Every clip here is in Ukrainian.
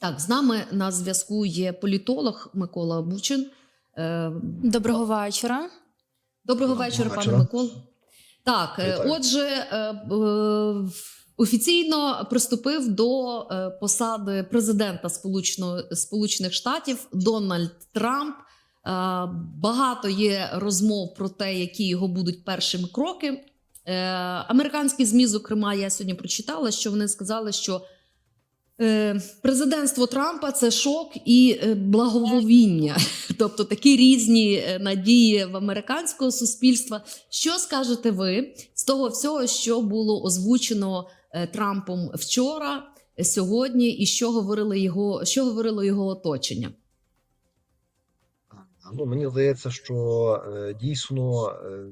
Так, з нами на зв'язку є політолог Микола Бучин. Е, Доброго вечора. Доброго Доброго вечора, пане вечора. Микол. Так, е, Вітаю. отже, е, офіційно приступив до посади президента Сполучених Штатів Дональд Трамп. Багато є розмов про те, які його будуть першими кроки. Американські ЗМІ, зокрема, я сьогодні прочитала, що вони сказали, що президентство Трампа це шок і е, благовоління, тобто такі різні е, надії в американського суспільства. Що скажете ви з того всього, що було озвучено е, Трампом вчора, е, сьогодні, і що говорили його, що говорило його оточення? Ну, мені здається, що е, дійсно е,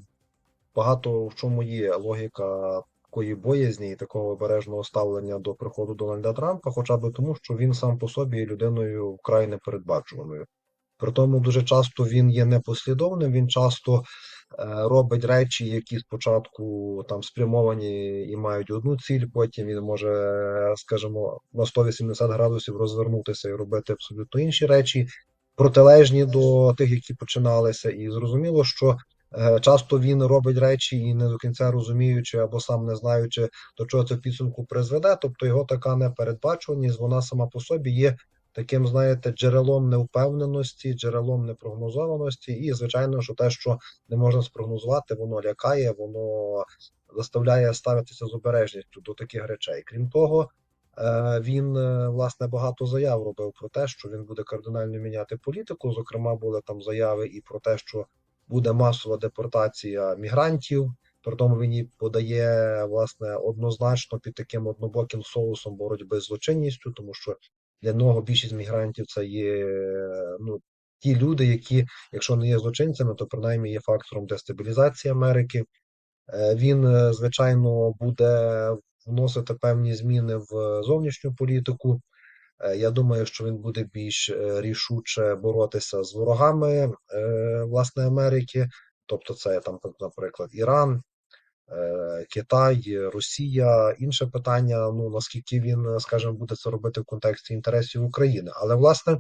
багато в чому є логіка такої боязні і такого обережного ставлення до приходу Дональда Трампа, хоча б тому, що він сам по собі є людиною вкрай непередбачуваною. При тому дуже часто він є непослідовним, він часто е, робить речі, які спочатку там спрямовані і мають одну ціль, потім він може, скажімо, на 180 градусів розвернутися і робити абсолютно інші речі, протилежні до тих, які починалися. І зрозуміло, що часто він робить речі і не до кінця розуміючи або сам не знаючи, до чого це в підсумку призведе. Тобто його така непередбачуваність, вона сама по собі є таким, знаєте, джерелом невпевненості, джерелом непрогнозованості, і звичайно, що те, що не можна спрогнозувати, воно лякає, воно заставляє ставитися з обережністю до таких речей. Крім того, е, він е, власне багато заяв робив про те, що він буде кардинально міняти політику. Зокрема, були там заяви і про те, що буде масова депортація мігрантів. При тому він її подає власне однозначно під таким однобоким соусом боротьби з злочинністю, тому що для нього більшість мігрантів це є ну ті люди, які, якщо не є злочинцями, то принаймні є фактором дестабілізації Америки. Е, Він, е, звичайно, буде вносити певні зміни в зовнішню політику. Е, Я думаю, що він буде більш е, рішуче боротися з ворогами е, власне Америки, тобто це там, наприклад, Іран, Китай, Росія. Інше питання: ну наскільки він, скажімо, буде це робити в контексті інтересів України. Але власне,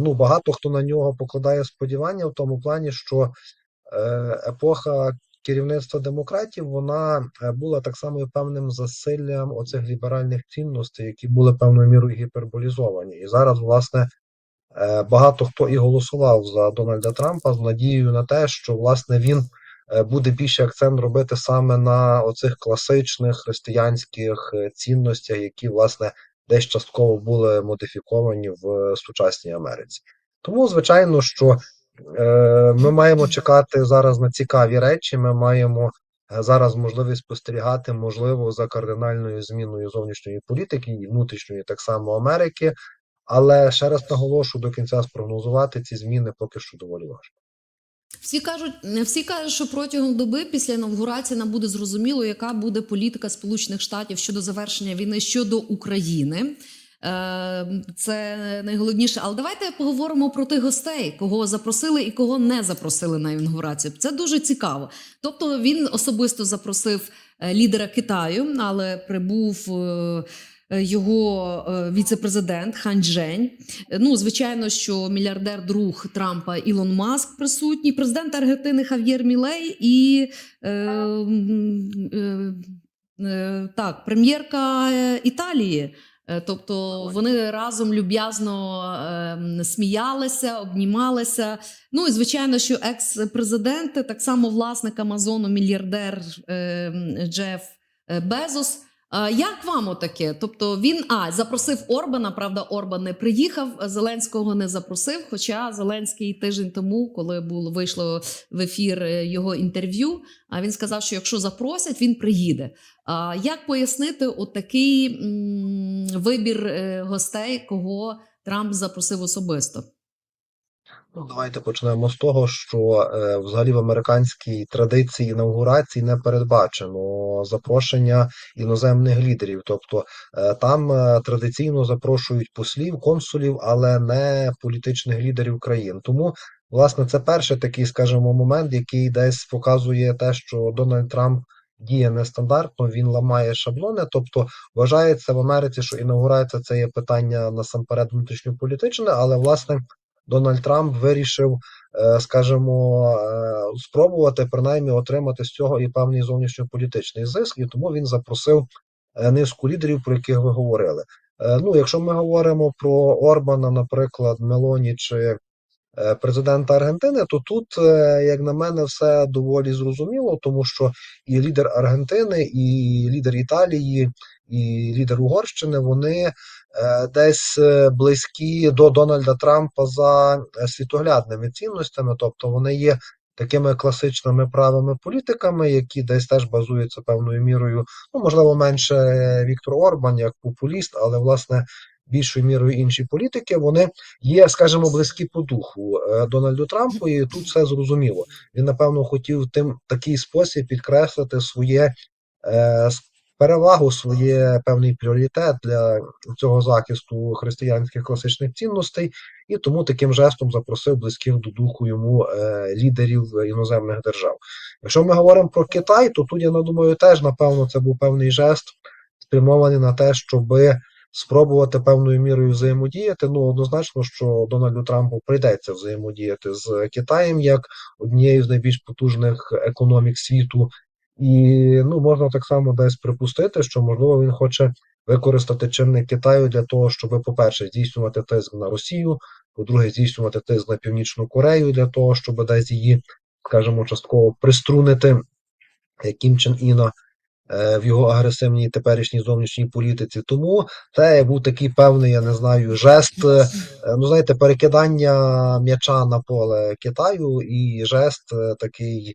ну багато хто на нього покладає сподівання в тому плані, що епоха керівництва демократів вона е, була так само певним засиллям оцих ліберальних цінностей, які були певною мірою гіперболізовані. І зараз, власне, е, багато хто і голосував за Дональда Трампа з надією на те, що власне він е, буде більше акцент робити саме на оцих класичних християнських цінностях, які власне десь частково були модифіковані в сучасній Америці. Тому, звичайно, що ми маємо чекати зараз на цікаві речі. Ми маємо е, зараз можливість спостерігати, можливо, за кардинальною зміною зовнішньої політики і внутрішньої так само Америки. Але ще раз наголошую, до кінця спрогнозувати ці зміни поки що доволі важко. Всі кажуть, всі кажуть, що протягом доби після інаугурації нам буде зрозуміло, яка буде політика Сполучених Штатів щодо завершення війни щодо України. Е, Це найголовніше. Але давайте поговоримо про тих гостей, кого запросили і кого не запросили на інаугурацію. Це дуже цікаво. Тобто він особисто запросив е, лідера Китаю, але прибув. е, Його віце-президент Хан Джень. Ну, звичайно, що мільярдер друг Трампа Ілон Маск присутній, президент Аргентини Хав'єр Мілей і е, е, е, так, прем'єрка Італії. Е, Тобто вони разом люб'язно е, сміялися, обнімалися. Ну і звичайно, що екс-президент, так само власник Амазону, мільярдер е, Джеф е, Безос. А Як вам отаке? Тобто він а запросив Орбана. Правда, Орбан не приїхав. Зеленського не запросив. Хоча Зеленський тиждень тому, коли було вийшло в ефір е, його інтерв'ю, а він сказав, що якщо запросять, він приїде. А як пояснити отакий м, вибір е, гостей, кого Трамп запросив особисто? Ну, давайте почнемо з того, що е, взагалі в американській традиції інаугурації не передбачено запрошення іноземних лідерів. Тобто е, там е, традиційно запрошують послів, консулів, але не політичних лідерів країн. Тому, власне, це перший такий, скажімо, момент, який десь показує те, що Дональд Трамп діє нестандартно, він ламає шаблони. Тобто вважається в Америці, що інаугурація це є питання насамперед внутрішньополітичне, але власне Дональд Трамп вирішив, е, скажімо, е, спробувати принаймні отримати з цього і певний зовнішньополітичний зиск, і тому він запросив е, низку лідерів, про яких ви говорили. Ну, якщо ми говоримо про Орбана, наприклад, Мелоні чи президента Аргентини, то тут, е, як на мене, все доволі зрозуміло, тому що і лідер Аргентини, і лідер Італії, і лідер Угорщини вони е, десь е, близькі до Дональда Трампа за е, світоглядними цінностями, тобто вони є такими класичними правими політиками, які десь теж базуються певною мірою, ну можливо, менше Віктор Орбан як популіст, але власне більшою мірою інші політики вони є, скажімо, близькі по духу е, Дональду Трампу, і тут все зрозуміло. Він напевно хотів тим такий спосіб підкреслити своє е, перевагу, своє певний пріоритет для цього захисту християнських класичних цінностей, і тому таким жестом запросив близьких до духу йому е, лідерів іноземних держав. Якщо ми говоримо про Китай, то тут я думаю, теж напевно це був певний жест, спрямований на те, щоби спробувати певною мірою взаємодіяти. Ну, однозначно, що Дональду Трампу прийдеться взаємодіяти з Китаєм як однією з найбільш потужних економік світу. І ну, можна так само десь припустити, що можливо він хоче використати чинник Китаю для того, щоб, по-перше, здійснювати тиск на Росію, по-друге, здійснювати тиск на Північну Корею для того, щоб десь її, скажімо, частково приструнити Кім Чен Іна е, в його агресивній теперішній зовнішній політиці. Тому це був такий певний, я не знаю, жест, е, ну знаєте, перекидання м'яча на поле Китаю і жест е, такий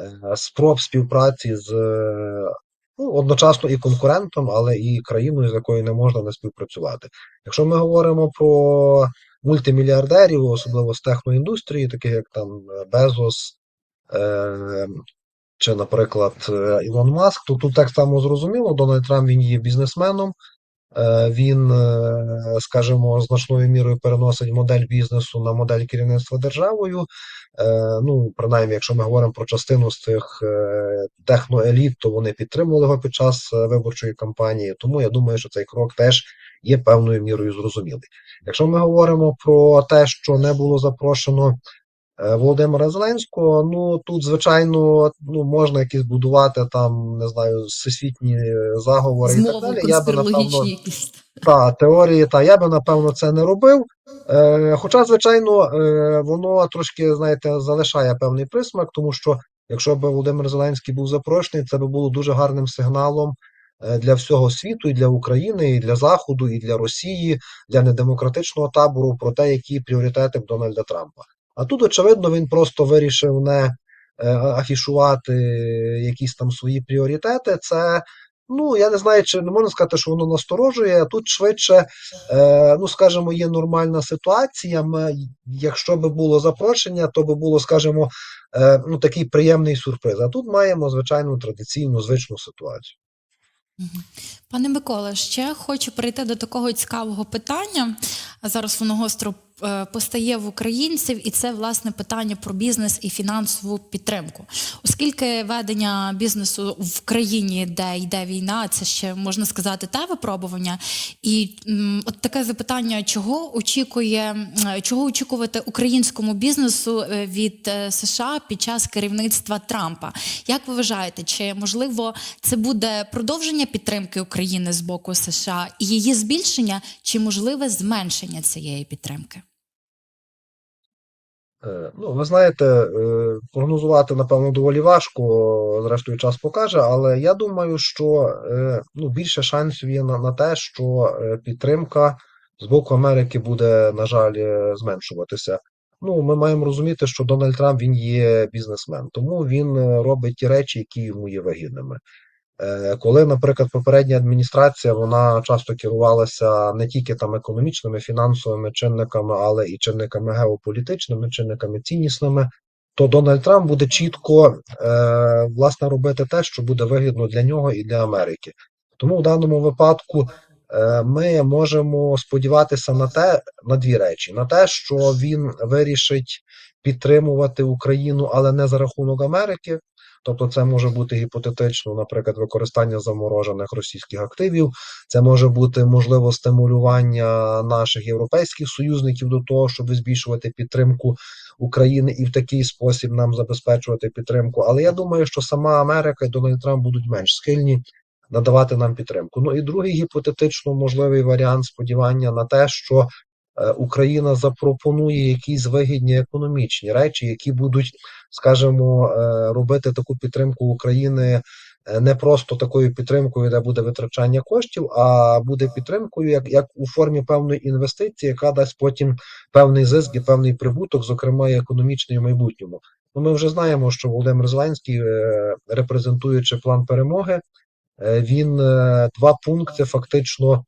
е, спроб співпраці з е, ну, одночасно і конкурентом, але і країною, з якою не можна не співпрацювати. Якщо ми говоримо про мультимільярдерів, особливо з техноіндустрії, таких як там е, Безос, е, чи, наприклад, е, Ілон Маск, то тут так само зрозуміло, Дональд Трамп він є бізнесменом, е, він, е, скажімо, значною мірою переносить модель бізнесу на модель керівництва державою. Ну, принаймні, якщо ми говоримо про частину з цих е, техноеліт, то вони підтримували його під час виборчої кампанії. Тому я думаю, що цей крок теж є певною мірою зрозумілий. Якщо ми говоримо про те, що не було запрошено Володимира Зеленського, ну тут, звичайно, ну можна якісь будувати там, не знаю, всесвітні е, заговори і так далі. Я би напевно якісь. та теорії, та я би напевно це не робив. Е, хоча, звичайно, е, воно трошки, знаєте, залишає певний присмак, тому що якщо б Володимир Зеленський був запрошений, це би було дуже гарним сигналом е, для всього світу, і для України, і для Заходу, і для Росії, для недемократичного табору про те, які пріоритети в Дональда Трампа. А тут, очевидно, він просто вирішив не е, афішувати якісь там свої пріоритети. Це Ну, я не знаю, чи не можна сказати, що воно насторожує. а Тут швидше, е, ну скажімо, є нормальна ситуація. Ми, якщо би було запрошення, то би було, скажімо, е, ну такий приємний сюрприз. А тут маємо звичайну традиційну звичну ситуацію. Пане Микола, ще хочу перейти до такого цікавого питання. Зараз воно гостро е, постає в українців, і це власне питання про бізнес і фінансову підтримку. Оскільки ведення бізнесу в країні, де йде війна, це ще можна сказати те випробування. І от таке запитання: чого очікує, чого очікувати українському бізнесу е, від е, США під час керівництва Трампа? Як ви вважаєте, чи можливо це буде продовження підтримки України з боку США і її збільшення, чи можливе зменшення цієї підтримки? Е, Ну, ви знаєте, е, прогнозувати, напевно, доволі важко, зрештою, час покаже, але я думаю, що е, ну, більше шансів є на, на те, що підтримка з боку Америки буде, на жаль, зменшуватися. Ну, ми маємо розуміти, що Дональд Трамп він є бізнесмен, тому він робить ті речі, які йому є вигідними. Е, Коли, наприклад, попередня адміністрація вона часто керувалася не тільки там економічними, фінансовими чинниками, але і чинниками геополітичними, чинниками ціннісними, то Дональд Трамп буде чітко е, власне робити те, що буде вигідно для нього і для Америки. Тому в даному випадку е, ми можемо сподіватися на те, на дві речі: на те, що він вирішить підтримувати Україну, але не за рахунок Америки. Тобто, це може бути гіпотетично, наприклад, використання заморожених російських активів. Це може бути можливо стимулювання наших європейських союзників до того, щоб збільшувати підтримку України і в такий спосіб нам забезпечувати підтримку. Але я думаю, що сама Америка і Дональд Трамп будуть менш схильні надавати нам підтримку. Ну і другий гіпотетично можливий варіант сподівання на те, що Україна запропонує якісь вигідні економічні речі, які будуть, скажімо, е, робити таку підтримку України е, не просто такою підтримкою, де буде витрачання коштів, а буде підтримкою як, як у формі певної інвестиції, яка дасть потім певний зиск і певний прибуток, зокрема і економічний в майбутньому. Ну, ми вже знаємо, що Володимир Зеленський, е, репрезентуючи план перемоги, е, він е, два пункти фактично.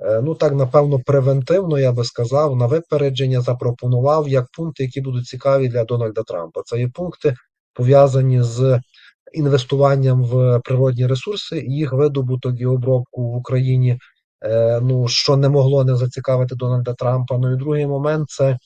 Е, Ну так, напевно, превентивно, я би сказав, на випередження запропонував як пункти, які будуть цікаві для Дональда Трампа. Це є пункти пов'язані з інвестуванням в природні ресурси, їх видобуток і обробку в Україні, е, ну що не могло не зацікавити Дональда Трампа. Ну і другий момент це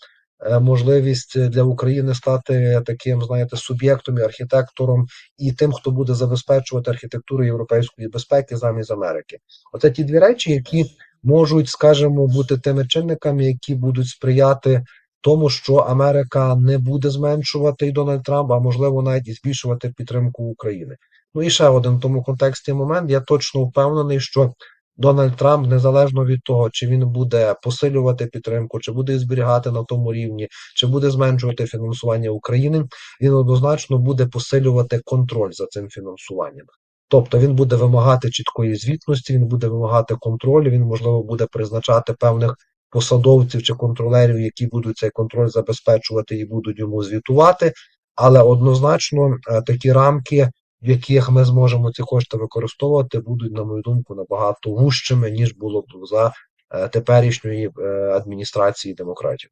е, можливість для України стати таким, знаєте, суб'єктом і архітектором і тим, хто буде забезпечувати архітектуру європейської безпеки замість Америки. Оце ті дві речі, які можуть, скажімо, бути тими чинниками, які будуть сприяти тому, що Америка не буде зменшувати і Дональд Трамп, а можливо навіть і збільшувати підтримку України. Ну і ще один в тому контексті момент. Я точно впевнений, що Дональд Трамп, незалежно від того, чи він буде посилювати підтримку, чи буде зберігати на тому рівні, чи буде зменшувати фінансування України, він однозначно буде посилювати контроль за цим фінансуванням. Тобто він буде вимагати чіткої звітності, він буде вимагати контролю, він можливо буде призначати певних посадовців чи контролерів, які будуть цей контроль забезпечувати і будуть йому звітувати. Але однозначно е, такі рамки, в яких ми зможемо ці кошти використовувати, будуть, на мою думку, набагато вужчими, ніж було б за е, теперішньої е, адміністрації демократів.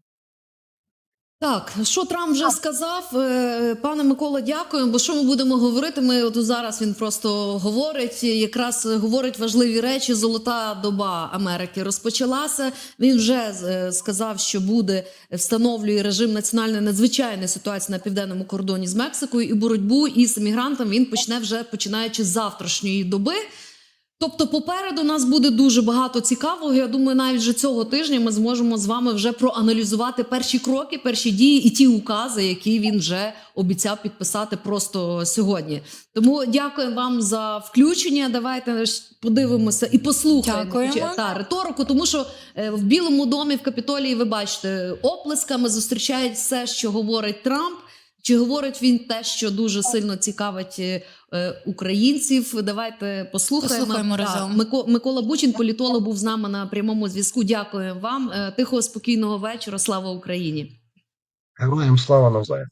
Так, що Трамп вже сказав, Е, пане Микола, дякую. Бо що ми будемо говорити? Ми от зараз він просто говорить, якраз говорить важливі речі. Золота доба Америки розпочалася. Він вже е, сказав, що буде встановлює режим національної надзвичайної ситуації на південному кордоні з Мексикою і боротьбу із мігрантами він почне вже починаючи з завтрашньої доби. Тобто, попереду нас буде дуже багато цікавого. Я думаю, навіть вже цього тижня ми зможемо з вами вже проаналізувати перші кроки, перші дії і ті укази, які він вже обіцяв підписати просто сьогодні. Тому дякую вам за включення. Давайте подивимося і послухаємо Дякуємо. та риторику, тому що е, в Білому домі в Капітолії ви бачите оплесками зустрічають все, що говорить Трамп. Чи говорить він те, що дуже сильно цікавить е, е, українців? Давайте послухаємо. Послухаємо Так, разом. Мико- Микола Бучин, політолог, був з нами на прямому зв'язку. Дякую вам. Е, Тихого спокійного вечора. Слава Україні! Героям слава навзаєм.